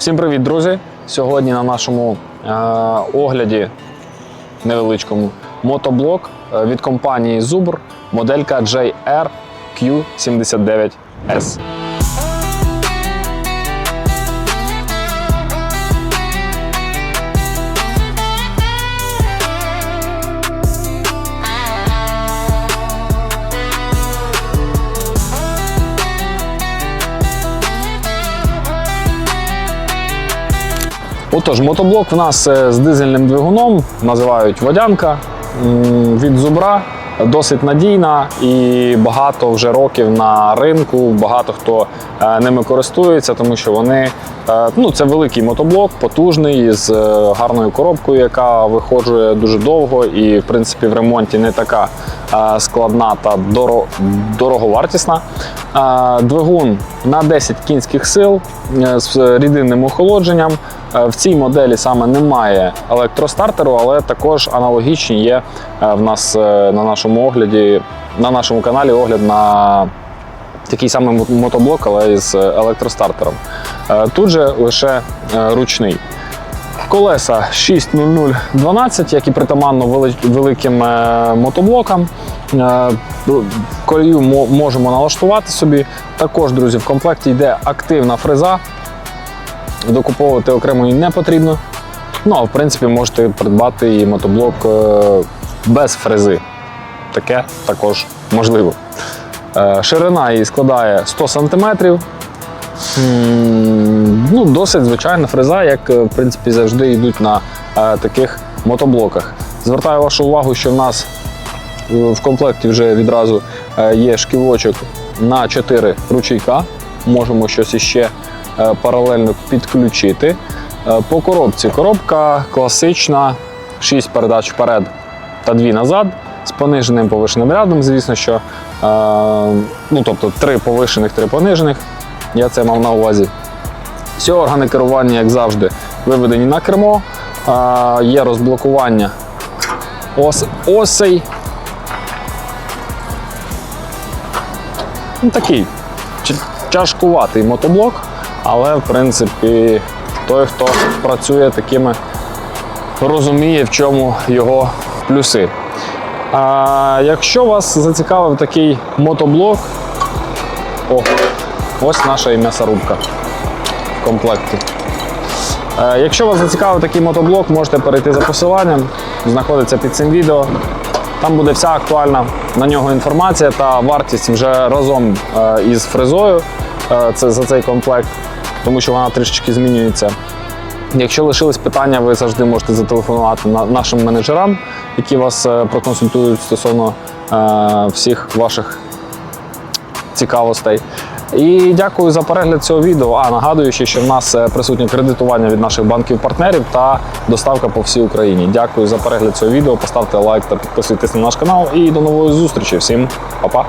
Всім привіт, друзі! Сьогодні на нашому е огляді невеличкому мотоблок е, від компанії Zubr моделька JRQ79S. Ну тож, мотоблок в нас е, з дизельним двигуном називають водянка від зубра. Досить надійна і багато вже років на ринку. Багато хто е, ними користується, тому що вони е, ну це великий мотоблок, потужний з гарною коробкою, яка виходжує дуже довго і, в принципі, в ремонті не така складна та дороговартісна. Двигун на 10 кінських сил е, з рідинним охолодженням. Е, В цій моделі саме немає електростартеру, але також аналогічні є е, в нас на нашому огляді, на нашому каналі огляд на такий самий мотоблок, але з електростартером. Тут же лише ручний. Колеса 60012, як і притаманно великим мотоблокам. Е, Колію можемо налаштувати собі. Також, друзі, в комплекті йде активна фреза. Докуповувати окремо її не потрібно. Ну, а в принципі, можете придбати і мотоблок е, без фрези. Таке також можливо. Е, Ширина її складає 100 см. Ну, досить звичайна фреза, як е, в принципі завжди йдуть на таких мотоблоках. Звертаю вашу увагу, що в нас в комплекті вже відразу е, є шківочок на 4 ручейка. Можемо щось іще е, паралельно підключити. Е, По коробці коробка класична, 6 передач вперед та 2 назад з пониженим повишеним рядом. Звісно, що ну, тобто 3 повишених, 3 понижених. Я це мав на увазі. Всі органи керування, як завжди, виведені на кермо. Є розблокування ос, осей. Ну, такий тяжкуватий мотоблок, але в принципі той, хто працює такими, розуміє, в чому його плюси. А, якщо вас зацікавив такий мотоблок, о, ось наша і м'ясорубка в комплекті. Е, Якщо вас зацікавив такий мотоблок, можете перейти за посиланням, знаходиться під цим відео. Там буде вся актуальна на нього інформація та вартість вже разом е, із фрезою е, це за цей комплект, тому що вона трішечки змінюється. Якщо лишились питання, ви завжди можете зателефонувати нашим менеджерам, які вас е, проконсультують стосовно всіх ваших цікавостей. І дякую за перегляд цього відео. А нагадую ще, що в нас е, присутнє кредитування від наших банків-партнерів та доставка по всій Україні. Дякую за перегляд цього відео. Поставте лайк та підписуйтесь на наш канал. І до нової зустрічі. Всім па-па!